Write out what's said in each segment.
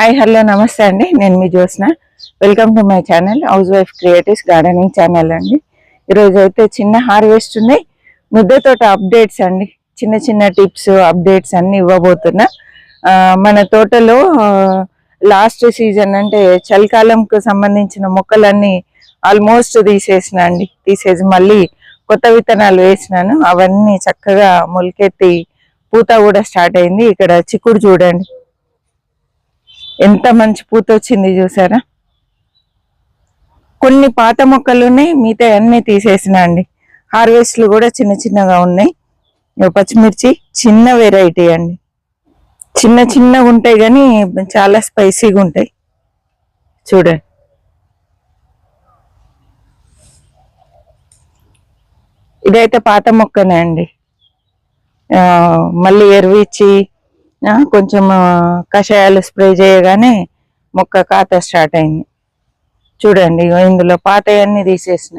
Hi hello నమస్తే అండి. నేను మీ Jyotsna. Welcome to my channel housewife creatives gardening channel అండి. ఈరోజు అయితే చిన్న హార్వెస్ట్ ఉన్నాయి ముద్ద తోట అప్డేట్స్ అండి. చిన్న చిన్న టిప్స్ అప్డేట్స్ అన్ని ఇవ్వబోతున్నా. మన తోటలో లాస్ట్ సీజన్ అంటే చలికాలంకు సంబంధించిన మొక్కలన్నీ ఆల్మోస్ట్ తీసేసిన అండి. తీసేసి మళ్ళీ కొత్త విత్తనాలు వేసినాను. అవన్నీ చక్కగా మొలకెత్తి పూత కూడా స్టార్ట్ అయింది. ఇక్కడ చిక్కుడు చూడండి. ఎంత మంచి పూత వచ్చింది చూసారా? కొన్ని పాత మొక్కలు ఉన్నాయి మిగతా అన్నీ తీసేసిన అండి. హార్వెస్ట్లు కూడా చిన్న చిన్నగా ఉన్నాయి. పచ్చిమిర్చి చిన్న వెరైటీ అండి. చిన్న చిన్నగా ఉంటాయి కానీ చాలా స్పైసీగా ఉంటాయి. చూడండి. ఇదైతే పాత మొక్కనే అండి. మళ్ళీ ఎరువు ఇచ్చి కొంచెం కషాయాలు స్ప్రే చేయగానే మొక్క కాత స్టార్ట్ అయింది. చూడండి ఇగో ఇందులో పాతయన్నీ తీసేసిన.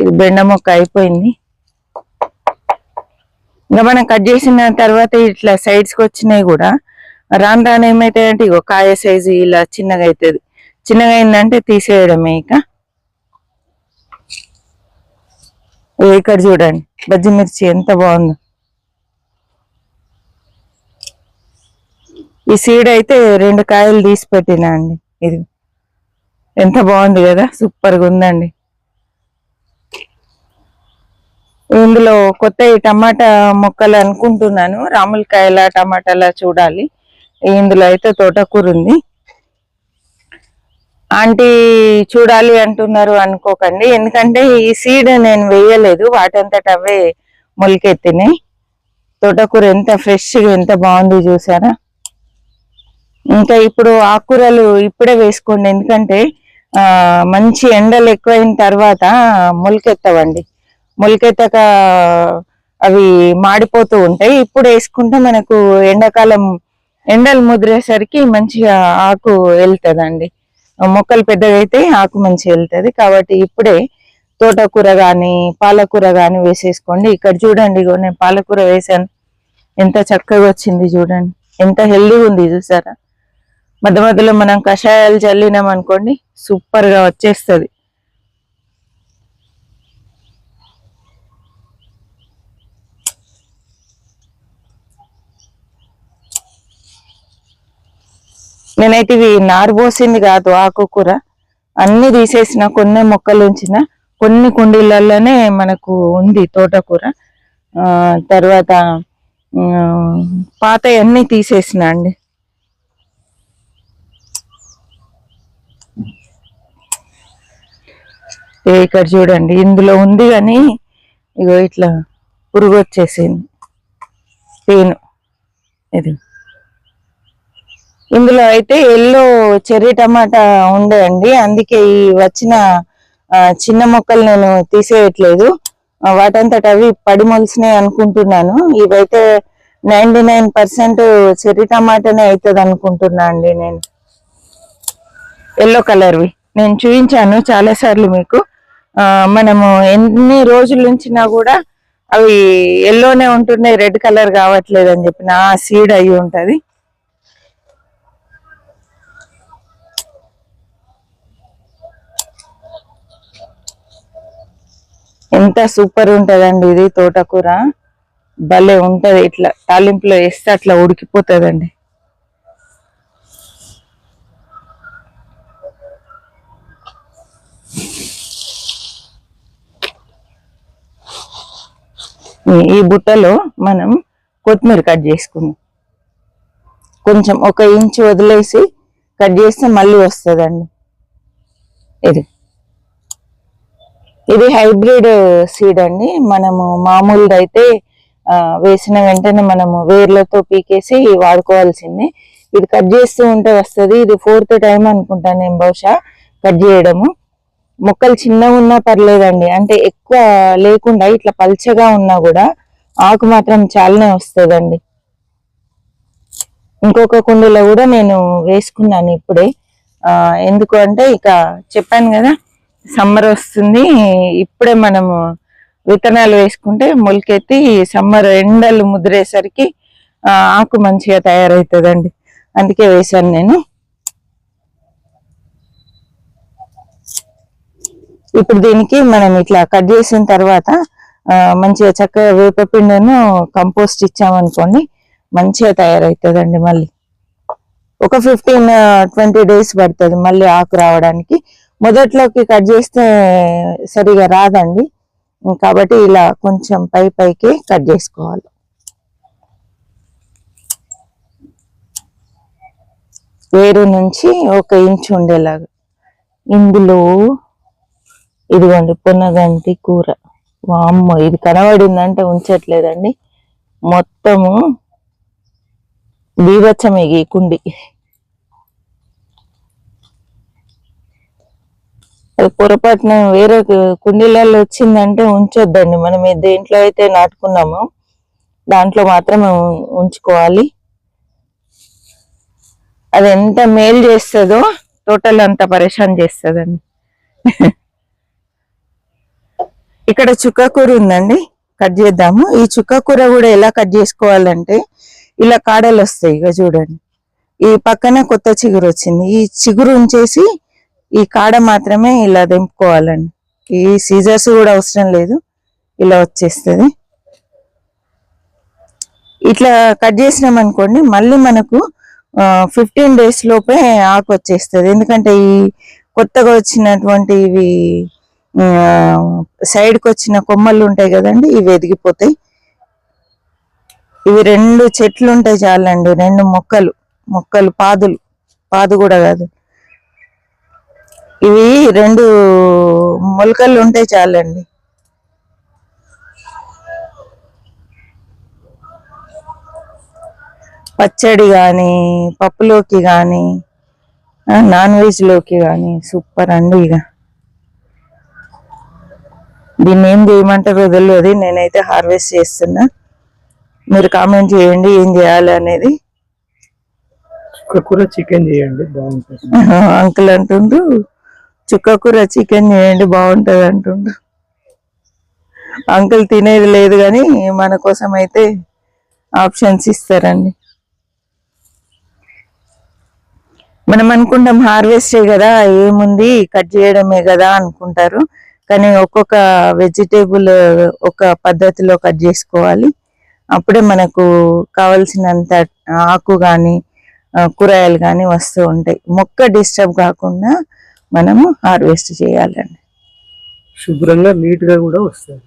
ఇది బెండ మొక్క అయిపోయింది. ఇంకా మనం కట్ చేసిన తర్వాత ఇట్లా సైడ్స్కి వచ్చినాయి కూడా. రాను రాను ఏమైతాయంటే ఇగో కాయ సైజు ఇలా చిన్నగా అవుతుంది చిన్నగా అయిందంటే తీసేయడమే ఇక. ఇక్కడ చూడండి బజ్జి మిర్చి ఎంత బాగుందో. ఈ సీడ్ అయితే రెండు కాయలు తీసి పెట్టినా అండి. ఇది ఎంత బాగుంది కదా సూపర్గా ఉందండి. ఇందులో కొత్త ఈ టమాటా మొక్కలు అనుకుంటున్నాను. రాములకాయల టమాటాల చూడాలి. ఇందులో అయితే తోటకూర ఉంది. ఆంటీ చూడాలి అంటున్నారు అనుకోకండి. ఎందుకంటే ఈ సీడ్ నేను వేయలేదు. వాటంతట అవే మొలకెత్తినాయి. తోటకూర ఎంత ఫ్రెష్గా ఎంత బాగుంది చూసారా? ఇంకా ఇప్పుడు ఆకుకూరలు ఇప్పుడే వేసుకోండి. ఎందుకంటే ఆ మంచి ఎండలు ఎక్కువైన తర్వాత మొలకెత్తవండి. మొలకెత్తక అవి మాడిపోతూ ఉంటాయి. ఇప్పుడు వేసుకుంటే మనకు ఎండాకాలం ఎండలు ముదిరేసరికి మంచిగా ఆకు వెళ్తుందండి. మొక్కలు పెద్దగా అయితే ఆకు మంచిగా వెళ్తుంది. కాబట్టి ఇప్పుడే తోటకూర కానీ పాలకూర కానీ వేసేసుకోండి. ఇక్కడ చూడండి ఇగో నేను పాలకూర వేసాను ఎంత చక్కగా వచ్చింది చూడండి. ఎంత హెల్దీగా ఉంది చూసారా? మధ్య మధ్యలో మనం కషాయాలు చల్లినాం అనుకోండి సూపర్గా నేనైతే ఇవి నారు పోసింది కాదు ఆకుకూర. అన్ని తీసేసిన కొన్ని మొక్కలు ఉంచిన కొన్ని కుండీలలోనే మనకు ఉంది తోటకూర. తర్వాత పాత అన్ని తీసేసిన అండి. ఇక్కడ చూడండి ఇందులో ఉంది కానీ ఇగో ఇట్లా పురుగు వచ్చేసింది పేను. ఇది. ఇందులో అయితే ఎల్లో చెర్రీ టమాటా ఉండదండి అందుకే ఈ వచ్చిన చిన్న మొక్కలు నేను తీసేయట్లేదు. వాటంతట అవి పడి మొలిసినాయి అనుకుంటున్నాను. ఇవైతే నైంటీ నైన్ పర్సెంట్ చెర్రీ టమాటానే అవుతుంది అనుకుంటున్నా అండి నేను. ఎల్లో కలర్వి. నేను చూపించాను చాలా సార్లు మీకు. మనము ఎన్ని రోజుల నుంచినా కూడా అవి ఎల్లోనే ఉంటున్నాయి రెడ్ కలర్ కావట్లేదు అని చెప్పిన ఆ సీడ్ అయి ఉంటుంది. ఎంత సూపర్ ఉంటుందండి ఇది తోటకూర. భలే ఉంటుంది ఇట్లా తాలింపులో వేస్తే అట్లా ఉడికిపోతుందండి. ఈ- బుట్టలో మనం కొత్తిమీర కట్ చేసుకుందాం. కొంచెం ఒక ఇంచు వదిలేసి కట్ చేస్తే మళ్ళీ వస్తుందండి. ఇది. ఇది హైబ్రిడ్ సీడ్ అండి. మనము మామూలుగా అయితే వేసిన వెంటనే మనము వేర్లతో పీకేసి వాడుకోవాల్సింది. ఇది కట్ చేస్తూ ఉంటే వస్తుంది. ఇది ఫోర్త్ టైం అనుకుంటాను నేను బహుశా కట్ చేయడము. మొక్కలు చిన్నగా ఉన్నా పర్లేదండి. అంటే ఎక్కువ లేకుండా ఇట్లా పల్చగా ఉన్నా కూడా ఆకు మాత్రం చాలానే వస్తుందండి. ఇంకొక కుండీలో కూడా నేను వేసుకున్నాను ఇప్పుడే. ఎందుకు అంటే ఇక చెప్పాను కదా సమ్మర్ వస్తుంది. ఇప్పుడే మనము విత్తనాలు వేసుకుంటే మొలకెత్తి సమ్మర్ ఎండలు ముదిరేసరికి ఆకు మంచిగా తయారవుతుందండి అందుకే వేశాను నేను. ఇప్పుడు దీనికి మనం ఇట్లా కట్ చేసిన తర్వాత మంచిగా చక్కగా వేపపిండను కంపోస్ట్ ఇచ్చామనుకోండి మంచిగా తయారవుతుందండి మళ్ళీ. ఒక ఫిఫ్టీన్ ట్వంటీ డేస్ పడుతుంది మళ్ళీ ఆకు రావడానికి. మొదట్లోకి కట్ చేస్తే సరిగా రాదండి. కాబట్టి ఇలా కొంచెం పై పైకి కట్ చేసుకోవాలి. వేరు నుంచి ఒక ఇంచు ఉండేలాగా. ఇందులో ఇదిగోండి పునగంటి కూర. వామ్మో ఇది కనబడిందంటే ఉంచట్లేదండి. మొత్తము బీభత్సమే ఈ కుండి. అది పొరపాటున వేరే కుండీలలో వచ్చిందంటే ఉంచొద్దండి. మనం దేంట్లో అయితే నాటుకున్నామో దాంట్లో మాత్రమే ఉంచుకోవాలి. అది ఎంత మేలు చేస్తుందో టోటల్ అంత పరేషాన్ చేస్తుందండి. ఇక్కడ చుక్కకూర ఉందండి. కట్ చేద్దాము. ఈ చుక్కకూర కూడా ఎలా కట్ చేసుకోవాలంటే ఇలా కాడలు వస్తాయి ఇక చూడండి. ఈ పక్కన కొత్త చిగురు వచ్చింది. ఈ చిగురు ఉంచేసి ఈ కాడ మాత్రమే ఇలా దింపుకోవాలండి ఈ సీజర్స్ కూడా అవసరం లేదు. ఇలా వచ్చేస్తుంది. ఇట్లా కట్ చేసినాం అనుకోండి మళ్ళీ మనకు ఫిఫ్టీన్ డేస్ లోపే ఆకు వచ్చేస్తుంది. ఎందుకంటే ఈ కొత్తగా వచ్చినటువంటి ఇవి సైడ్కి వచ్చిన కొమ్మలు ఉంటాయి కదండి ఇవి ఎదిగిపోతాయి. ఇవి రెండు చెట్లు ఉంటాయి చాలండి రెండు మొక్కలు మొక్కలు పాదులు పాదు కూడా కాదు. ఇవి రెండు మొలకలు ఉంటాయి చాలండి. పచ్చడి కానీ పప్పులోకి కానీ నాన్ వెజ్లోకి కానీ సూపర్ అండి ఇక. దీన్ని ఏం చేయమంటారో తెలియదు. నేనైతే హార్వెస్ట్ చేస్తున్నా. మీరు కామెంట్ చేయండి ఏం చేయాలి అనేది. కూర చికెన్ చేయండి బాగుంటుంది. అంకుల్ అంటుండ్రు చుక్క కూర చికెన్ చేయండి బాగుంటది అంటుండ్రు అంకుల్ తినేది లేదు కానీ మన కోసం అయితే ఆప్షన్స్ ఇస్తారండి. మనం అనుకుంటాం హార్వెస్టే కదా ఏముంది కట్ చేయడమే కదా అనుకుంటారు. కానీ ఒక్కొక్క వెజిటేబుల్ ఒక పద్ధతిలో కట్ చేసుకోవాలి. అప్పుడే మనకు కావలసినంత ఆకు కానీ కూరగాయలు కానీ వస్తూ ఉంటాయి. మొక్క డిస్టర్బ్ కాకుండా మనము హార్వెస్ట్ చేయాలండి. శుభ్రంగా నీట్గా కూడా వస్తుంది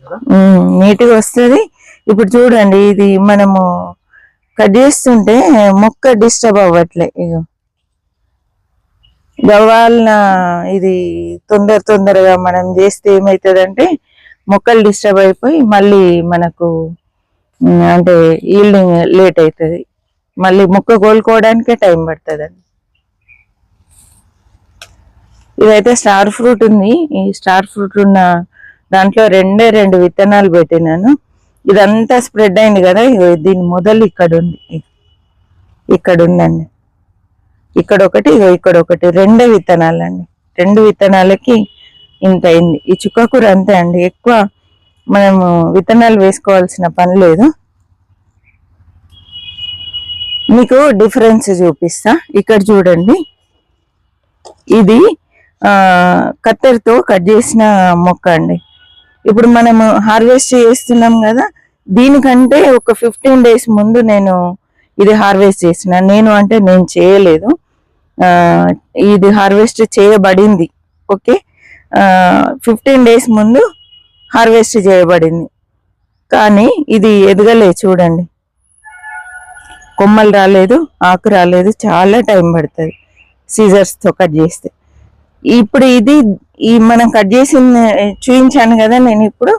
నీట్గా వస్తుంది. ఇప్పుడు చూడండి ఇది మనము కట్ చేస్తుంటే మొక్క డిస్టర్బ్ అవ్వట్లే. గవాలన గవ్వాలన ఇది తొందర తొందరగా మనం చేస్తే ఏమవుతుందంటే మొక్కలు డిస్టర్బ్ అయిపోయి మళ్ళీ మనకు అంటే ఈల్డింగ్ లేట్ అవుతుంది మళ్ళీ మొక్క కోలుకోవడానికే టైం పడుతుందండి. ఇదైతే స్టార్ ఫ్రూట్ ఉంది. ఈ స్టార్ ఫ్రూట్ ఉన్న దాంట్లో రెండే రెండు విత్తనాలు పెట్టినాను. ఇదంతా స్ప్రెడ్ అయింది కదా దీని మొదలు ఇక్కడ ఉంది ఇక్కడ ఉందండి ఇక్కడ ఒకటి ఇగో ఇక్కడ ఒకటి రెండు విత్తనాలు అండి రెండు విత్తనాలకి ఇంత అయింది. ఈ చుక్కకూర అంతే అండి. ఎక్కువ మనము విత్తనాలు వేసుకోవాల్సిన పని లేదు. మీకు డిఫరెన్స్ చూపిస్తా. ఇక్కడ చూడండి. ఇది కత్తెరతో కట్ చేసిన మొక్క అండి. ఇప్పుడు మనము హార్వెస్ట్ చేస్తున్నాం కదా దీనికంటే ఒక ఫిఫ్టీన్ డేస్ ముందు నేను ఇది హార్వెస్ట్ చేసిన. నేను అంటే నేను చేయలేదు. ఇది హార్వెస్ట్ చేయబడింది. ఓకే? ఫిఫ్టీన్ డేస్ ముందు హార్వెస్ట్ చేయబడింది. కానీ ఇది ఎదగలే చూడండి. కొమ్మలు రాలేదు ఆకు రాలేదు చాలా టైం పడుతుంది సీజర్స్తో కట్ చేస్తే. ఇప్పుడు ఇది ఈ మనం కట్ చేసింది చూపించాను కదా నేను ఇప్పుడు.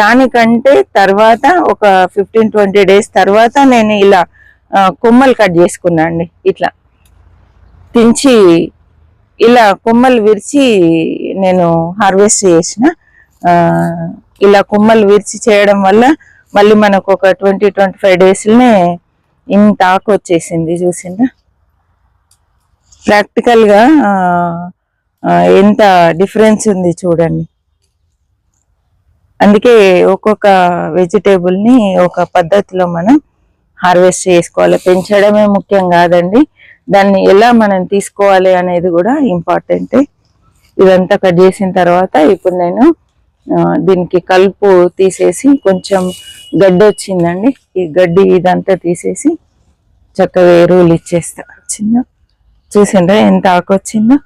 దానికంటే తర్వాత ఒక ఫిఫ్టీన్ ట్వంటీ డేస్ తర్వాత నేను ఇలా కొమ్మలు కట్ చేసుకున్నా అండి. ఇట్లా. తెంచి ఇలా కొమ్మలు విరిచి నేను హార్వెస్ట్ చేసిన. ఇలా కొమ్మలు విరిచి చేయడం వల్ల మళ్ళీ మనకు ఒక ట్వంటీ ట్వంటీ ఫైవ్ డేస్లోనే ఇంత ఆకు వచ్చేసింది చూసిందా ప్రాక్టికల్గా ఎంత డిఫరెన్స్ ఉంది చూడండి. అందుకే ఒక్కొక్క వెజిటేబుల్ని ఒక పద్ధతిలో మనం హార్వెస్ట్ చేసుకోవాలి. పెంచడమే ముఖ్యం కాదండి. దాన్ని ఎలా మనం తీసుకోవాలి అనేది కూడా ఇంపార్టెంట్. ఇదంతా కట్ చేసిన తర్వాత ఇప్పుడు నేను దీనికి కలుపు తీసేసి కొంచెం గడ్డి వచ్చిందండి. ఈ గడ్డి ఇదంతా తీసేసి చక్కగా ఎరువులు ఇచ్చేస్తా. చిన్న చూసిండ్రా ఎంత ఆకు వచ్చిందో?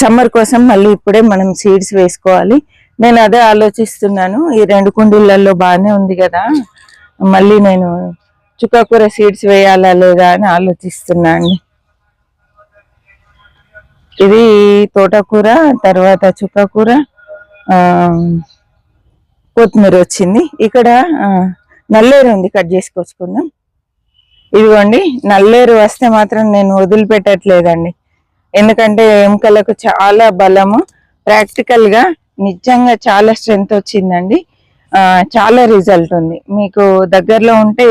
సమ్మర్ కోసం మళ్ళీ ఇప్పుడే మనం సీడ్స్ వేసుకోవాలి. నేను అదే ఆలోచిస్తున్నాను. ఈ రెండు కుండీలలో బాగానే ఉంది కదా. మళ్ళీ నేను చుక్కకూర సీడ్స్ వేయాలా లేదా అని ఆలోచిస్తున్నా అండి ఇది తోటకూర తర్వాత చుక్కకూర కొత్తిమీర వచ్చింది. ఇక్కడ నల్లేరు ఉంది కట్ చేసుకొచ్చుకుందాం. ఇదిగోండి నల్లేరు వస్తే మాత్రం నేను వదిలిపెట్టట్లేదండి. ఎందుకంటే ఎముకలకు చాలా బలము. ప్రాక్టికల్గా నిజంగా చాలా స్ట్రెంగ్త్ వచ్చిందండి. చాలా రిజల్ట్ ఉంది. మీకు దగ్గరలో ఉంటే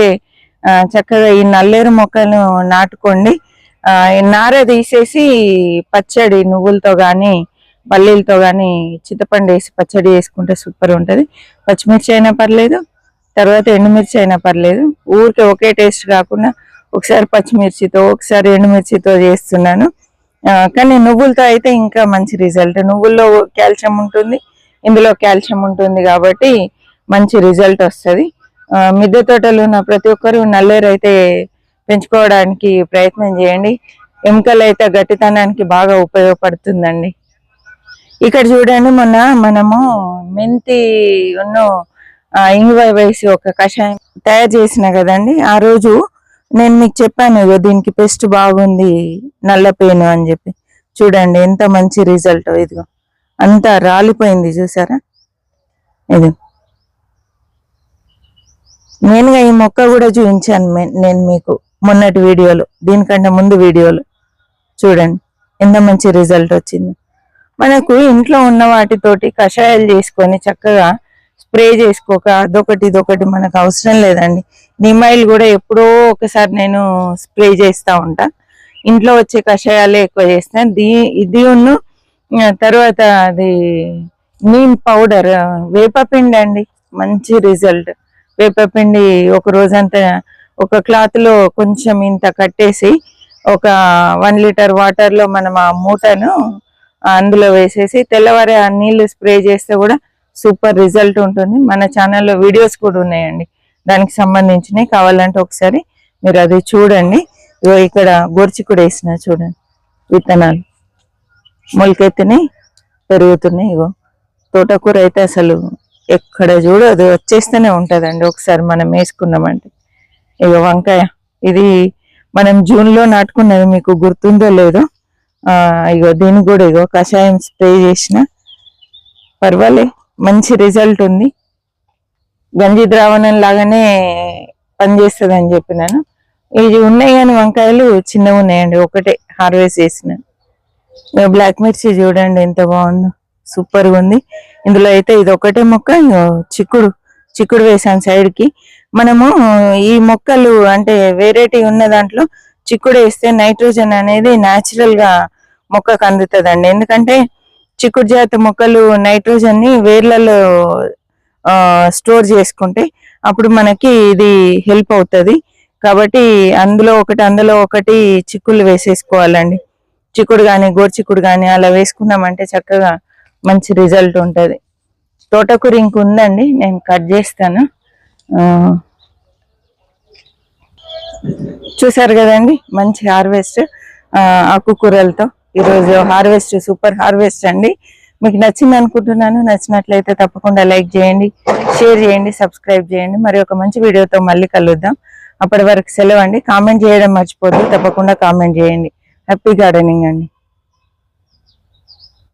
చక్కగా ఈ నల్లేరు మొక్కలు నాటుకోండి. నార తీసేసి పచ్చడి నువ్వులతో కానీ పల్లీలతో కానీ చింతపండు వేసి పచ్చడి వేసుకుంటే సూపర్ ఉంటుంది. పచ్చిమిర్చి అయినా పర్లేదు తర్వాత ఎండుమిర్చి అయినా పర్లేదు. ఊరికే ఒకే టేస్ట్ కాకుండా ఒకసారి పచ్చిమిర్చితో ఒకసారి ఎండుమిర్చితో చేస్తున్నాను. కానీ నువ్వులతో అయితే ఇంకా మంచి రిజల్ట్ నువ్వుల్లో కాల్షియం ఉంటుంది ఇందులో కాల్షియం ఉంటుంది కాబట్టి మంచి రిజల్ట్ వస్తుంది. మిద్దె తోటలు ఉన్న ప్రతి ఒక్కరు నల్లేరు అయితే పెంచుకోవడానికి ప్రయత్నం చేయండి. ఎముకలు అయితే గట్టితనానికి బాగా ఉపయోగపడుతుందండి. ఇక్కడ చూడండి మొన్న మనము మెంతి ఉన్న ఇంగువ వేసి ఒక కషాయం తయారు చేసిన కదండి ఆ రోజు నేను మీకు చెప్పాను ఇగో దీనికి పెస్ట్ బాగుంది నల్ల పెయిన్ అని చెప్పి. చూడండి ఎంత మంచి రిజల్ట్ ఇదిగో. అంతా రాలిపోయింది చూసారా? ఇది నేనుగా ఈ మొక్క కూడా చూపించాను నేను మీకు మొన్నటి వీడియోలో దీనికంటే ముందు వీడియోలో. చూడండి ఎంత మంచి రిజల్ట్ వచ్చింది. మనకు ఇంట్లో ఉన్న వాటితోటి కషాయాలు చేసుకొని చక్కగా స్ప్రే చేసుకోక అదొకటి ఇదొకటి మనకు అవసరం లేదండి. నిమ్మాయిల్ కూడా ఎప్పుడో ఒకసారి నేను స్ప్రే చేస్తా ఉంటా. ఇంట్లో వచ్చే కషాయాలే ఎక్కువ చేస్తాను దీ ఇది ఉన్ను తర్వాత అది నీమ్ పౌడర్ వేపపిండి అండి. మంచి రిజల్ట్. వేపపిండి ఒక రోజంతా ఒక క్లాత్లో కొంచెం ఇంత కట్టేసి ఒక వన్ లీటర్ వాటర్లో మనం ఆ మూటను అందులో వేసేసి తెల్లవారి ఆ నీళ్ళు స్ప్రే చేస్తే కూడా సూపర్ రిజల్ట్ ఉంటుంది. మన ఛానల్లో వీడియోస్ కూడా ఉన్నాయండి. దానికి సంబంధించినవి కావాలంటే ఒకసారి మీరు అది చూడండి. ఇగో ఇక్కడ గోర్చికుడు వేసిన చూడండి. విత్తనాలు. మొలకెత్తినాయి పెరుగుతున్నాయి ఇగో. తోటకూర అయితే అసలు ఎక్కడ చూడు అది వచ్చేస్తూనే ఉంటుందండి. ఒకసారి మనం వేసుకున్నామంటే. ఇగో వంకాయ. ఇది మనం జూన్లో నాటుకున్నది మీకు గుర్తుందో లేదో ఇగో దీన్ని కూడా ఇగో కషాయం స్ప్రే చేసిన. పర్వాలే మంచి రిజల్ట్ ఉంది. గంజి ద్రావణం లాగానే పనిచేస్తుంది అని చెప్పినాను. ఇది ఉన్నాయి కానీ వంకాయలు చిన్నవి ఉన్నాయండి ఒకటే హార్వెస్ట్ చేసిన. బ్లాక్ మిర్చి చూడండి ఎంత బాగుందో సూపర్గా ఉంది. ఇందులో అయితే ఇది ఒకటే మొక్క చిక్కుడు చిక్కుడు వేసాను సైడ్కి మనము ఈ మొక్కలు అంటే వెరైటీ ఉన్న దాంట్లో చిక్కుడు వేస్తే నైట్రోజన్ అనేది న్యాచురల్గా మొక్కకు అందుతుందండి. ఎందుకంటే చిక్కుడు జాతి మొక్కలు నైట్రోజన్ని వేర్లలో స్టోర్ చేసుకుంటే అప్పుడు మనకి ఇది హెల్ప్ అవుతుంది. కాబట్టి అందులో ఒకటి అందులో ఒకటి చిక్కుళ్ళు వేసేసుకోవాలండి. చిక్కుడు కానీ గోర్చిక్కుడు కానీ అలా వేసుకున్నామంటే చక్కగా మంచి రిజల్ట్ ఉంటుంది. తోటకూర ఇంక ఉందండి నేను కట్ చేస్తాను. చూసారు కదండి మంచి హార్వెస్ట్ ఆకుకూరలతో. ఈరోజు హార్వెస్ట్ సూపర్ హార్వెస్ట్ అండి. మీకు నచ్చింది అనుకుంటున్నాను నచ్చినట్లయితే తప్పకుండా లైక్ చేయండి షేర్ చేయండి సబ్స్క్రైబ్ చేయండి. మరి ఒక మంచి వీడియోతో మళ్ళీ కలుద్దాం. అప్పటి వరకు సెలవు అండి. కామెంట్ చేయడం మర్చిపోద్దు. తప్పకుండా కామెంట్ చేయండి. హ్యాపీ గార్డెనింగ్ అండి.